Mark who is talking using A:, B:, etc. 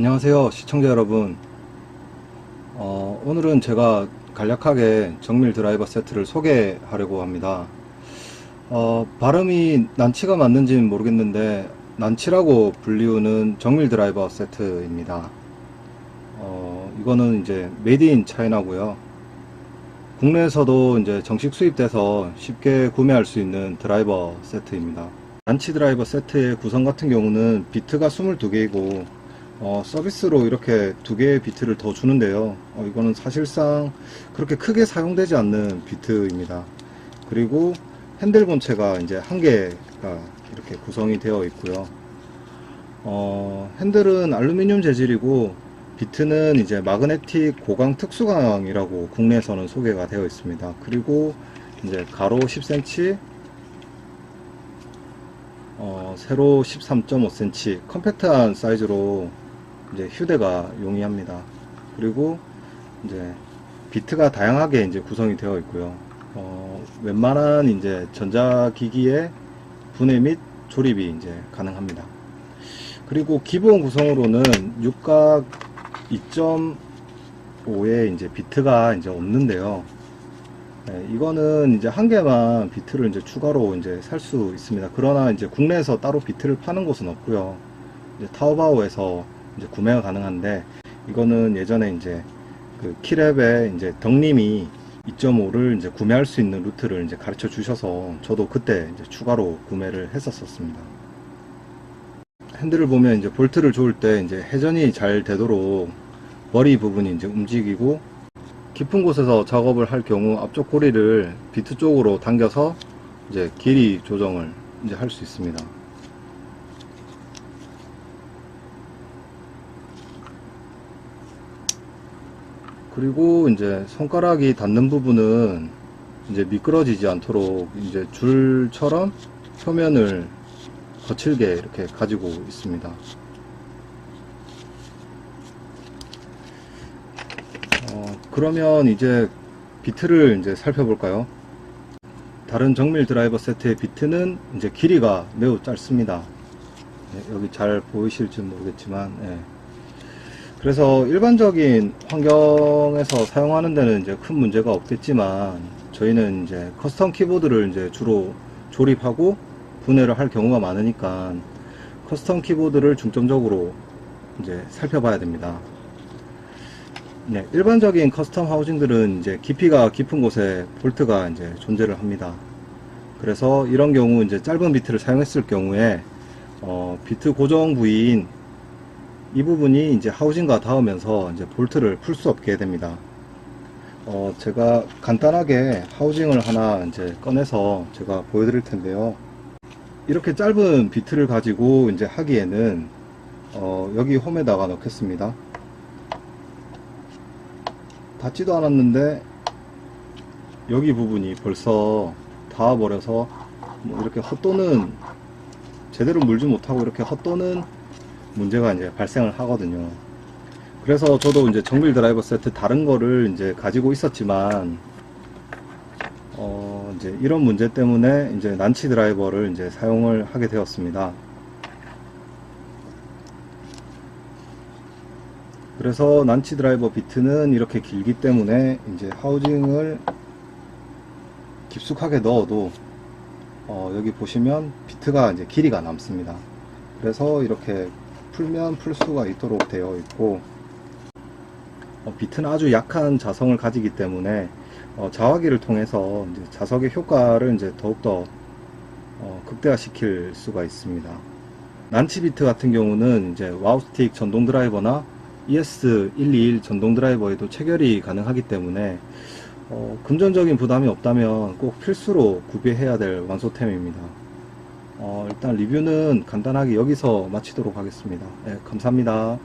A: 안녕하세요 시청자 여러분. 어, 오늘은 제가 간략하게 정밀 드라이버 세트를 소개하려고 합니다. 어, 발음이 난치가 맞는지는 모르겠는데 난치라고 불리우는 정밀 드라이버 세트입니다. 어, 이거는 이제 메이드 인 차이나고요. 국내에서도 이제 정식 수입돼서 쉽게 구매할 수 있는 드라이버 세트입니다. 난치 드라이버 세트의 구성 같은 경우는 비트가 22개이고 어, 서비스로 이렇게 두 개의 비트를 더 주는데요. 어, 이거는 사실상 그렇게 크게 사용되지 않는 비트입니다. 그리고 핸들 본체가 이제 한 개가 이렇게 구성이 되어 있고요. 어, 핸들은 알루미늄 재질이고 비트는 이제 마그네틱 고강 특수강이라고 국내에서는 소개가 되어 있습니다. 그리고 이제 가로 10cm, 어, 세로 13.5cm 컴팩트한 사이즈로 이제 휴대가 용이합니다. 그리고 이제 비트가 다양하게 이제 구성이 되어 있고요. 어, 웬만한 이제 전자기기의 분해 및 조립이 이제 가능합니다. 그리고 기본 구성으로는 육각 2.5의 이제 비트가 이제 없는데요. 네, 이거는 이제 한 개만 비트를 이제 추가로 이제 살 수 있습니다. 그러나 이제 국내에서 따로 비트를 파는 곳은 없고요. 이제 타오바오에서 이제 구매가 가능한데 이거는 예전에 이제 그 키랩의 이제 덕님이 2.5를 이제 구매할 수 있는 루트를 이제 가르쳐 주셔서 저도 그때 이제 추가로 구매를 했었습니다. 핸들을 보면 이제 볼트를 조을 때 이제 회전이 잘 되도록 머리 부분이 이제 움직이고 깊은 곳에서 작업을 할 경우 앞쪽 고리를 비트 쪽으로 당겨서 이제 길이 조정을 이제 할 수 있습니다. 그리고 이제 손가락이 닿는 부분은 이제 미끄러지지 않도록 이제 줄처럼 표면을 거칠게 이렇게 가지고 있습니다. 어, 그러면 이제 비트를 이제 살펴볼까요? 다른 정밀 드라이버 세트의 비트는 이제 길이가 매우 짧습니다. 네, 여기 잘 보이실지 모르겠지만, 예. 그래서 일반적인 환경에서 사용하는 데는 이제 큰 문제가 없겠지만, 저희는 이제 커스텀 키보드를 이제 주로 조립하고 분해를 할 경우가 많으니까, 커스텀 키보드를 중점적으로 이제 살펴봐야 됩니다. 네, 일반적인 커스텀 하우징들은 이제 깊이가 깊은 곳에 볼트가 이제 존재를 합니다. 그래서 이런 경우 이제 짧은 비트를 사용했을 경우에 어, 비트 고정 부위인 이 부분이 이제 하우징과 닿으면서 이제 볼트를 풀 수 없게 됩니다. 어, 제가 간단하게 하우징을 하나 이제 꺼내서 제가 보여드릴 텐데요. 이렇게 짧은 비트를 가지고 이제 하기에는 어, 여기 홈에다가 넣겠습니다. 닿지도 않았는데 여기 부분이 벌써 닿아버려서 뭐 이렇게 헛도는 제대로 물지 못하고 이렇게 헛도는 문제가 이제 발생을 하거든요. 그래서 저도 이제 정밀 드라이버 세트 다른 거를 이제 가지고 있었지만 어 이제 이런 문제 때문에 이제 난치 드라이버를 이제 사용을 하게 되었습니다. 그래서 난치 드라이버 비트는 이렇게 길기 때문에 이제 하우징을 깊숙하게 넣어도 어, 여기 보시면 비트가 이제 길이가 남습니다. 그래서 이렇게 풀면 풀 수가 있도록 되어 있고 어, 비트는 아주 약한 자성을 가지기 때문에 어, 자화기를 통해서 자석의 효과를 이제 더욱더 어, 극대화시킬 수가 있습니다. 난치 비트 같은 경우는 이제 와우스틱 전동 드라이버나 ES121 전동 드라이버에도 체결이 가능하기 때문에 어, 금전적인 부담이 없다면 꼭 필수로 구비해야 될 완소템입니다. 어, 일단 리뷰는 간단하게 여기서 마치도록 하겠습니다. 네, 감사합니다.